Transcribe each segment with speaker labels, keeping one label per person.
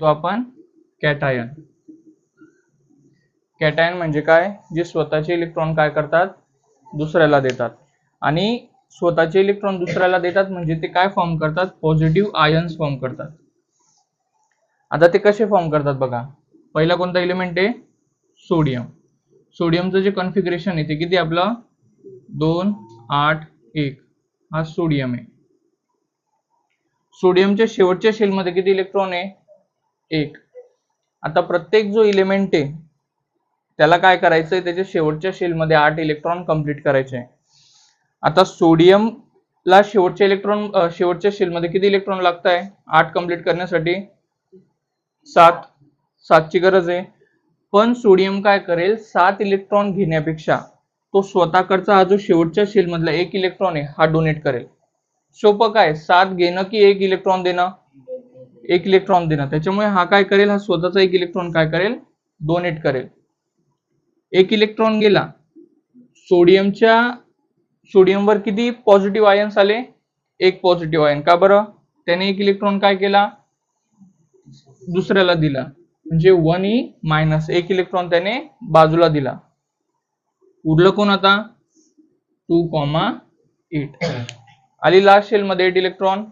Speaker 1: तो आपण cation cation म्हणजे काय? जे स्वतःचे इलेक्ट्रॉन काय करतात? दुसऱ्याला देतात. आणि स्वतःचे इलेक्ट्रॉन दुसऱ्याला देतात म्हणजे ते काय फॉर्म करतात? पॉझिटिव्ह आयन्स फॉर्म करतात. आता ते कसे फॉर्म करतात बघा. पहिला कोणता एलिमेंट आहे? सोडियम सोडियमचं जे कन्फिगरेशन आहे ते किती आपलं? दोन आठ एक. हा सोडियम आहे. सोडियमच्या शेवटच्या शेलमध्ये किती इलेक्ट्रॉन आहे? एक. आता प्रत्येक जो इलिमेंट आहे त्याला काय करायचंय? त्याच्या शेवटच्या शेलमध्ये आठ इलेक्ट्रॉन कंप्लीट करायचे. आता आता सोडियमला शेवटच्या इलेक्ट्रॉन शेवटच्या शेलमध्ये किती इलेक्ट्रॉन लागत आहे आठ कंप्लीट करण्यासाठी सात. सातची गरज आहे. पण सोडियम काय करेल? सात इलेक्ट्रॉन घेण्यापेक्षा तो स्वतःकडचा हा जो शेवटच्या शेलमधला एक इलेक्ट्रॉन आहे हा डोनेट करेल. सोपं काय? सात घेणं की एक इलेक्ट्रॉन देणं? एक इलेक्ट्रॉन देणार. त्याच्यामुळे हा काय करेल? हा स्वतःचा एक इलेक्ट्रॉन काय करेल? डोनेट करेल. एक इलेक्ट्रॉन गेला. सोडियमच्या सोडियमवर किती पॉझिटिव्ह आयन्स आले? एक पॉझिटिव्ह आयन का बरं? त्याने एक इलेक्ट्रॉन काय केला? दुसऱ्याला दिला. म्हणजे वन ई मायनस एक इलेक्ट्रॉन त्याने बाजूला दिला. उरलं कोण आता? टू कॉमा एट आली लास्ट शेल मध्ये एट इलेक्ट्रॉन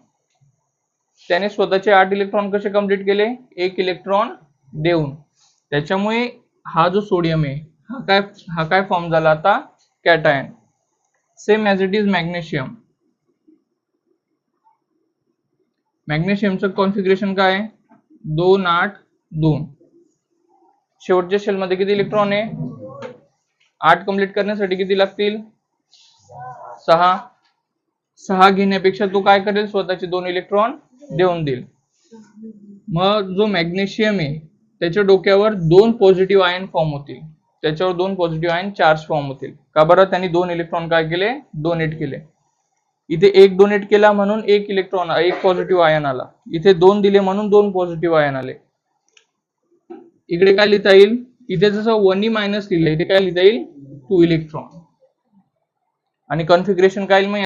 Speaker 1: त्याने स्वतःचे आठ इलेक्ट्रॉन कसे कंप्लीट केले? एक इलेक्ट्रॉन देऊन. त्याच्यामुळे हा जो सोडियम आहे हा काय हा काय फॉर्म झाला आता? Cation same as it is magnesium मॅग्नेशियमचं configuration काय? आहे दोन आठ दोन. शेवटच्या शेलमध्ये किती इलेक्ट्रॉन आहे? आठ कंप्लीट करण्यासाठी किती लागतील? सहा. सहा घेण्यापेक्षा तो काय करेल? स्वतःचे दोन इलेक्ट्रॉन देऊन देईल. मग जो मॅग्नेशियम आहे त्याच्या डोक्यावर दोन पॉझिटिव्ह आयन फॉर्म होतील. त्याच्यावर दोन पॉझिटिव्ह आयन चार्ज फॉर्म होतील. का बरं? त्यांनी दोन इलेक्ट्रॉन काय केले? डोनेट केले. इथे एक डोनेट केला म्हणून एक इलेक्ट्रॉन एक पॉझिटिव्ह आयन आला. इथे दोन दिले म्हणून दोन पॉझिटिव्ह आयन आले. इकडे काय लिहिता येईल? इथे जसं वनी मायनस लिहिलं इथे काय लिहिता येईल? टू इलेक्ट्रॉन आणि कॉन्फिगरेशन काय येईल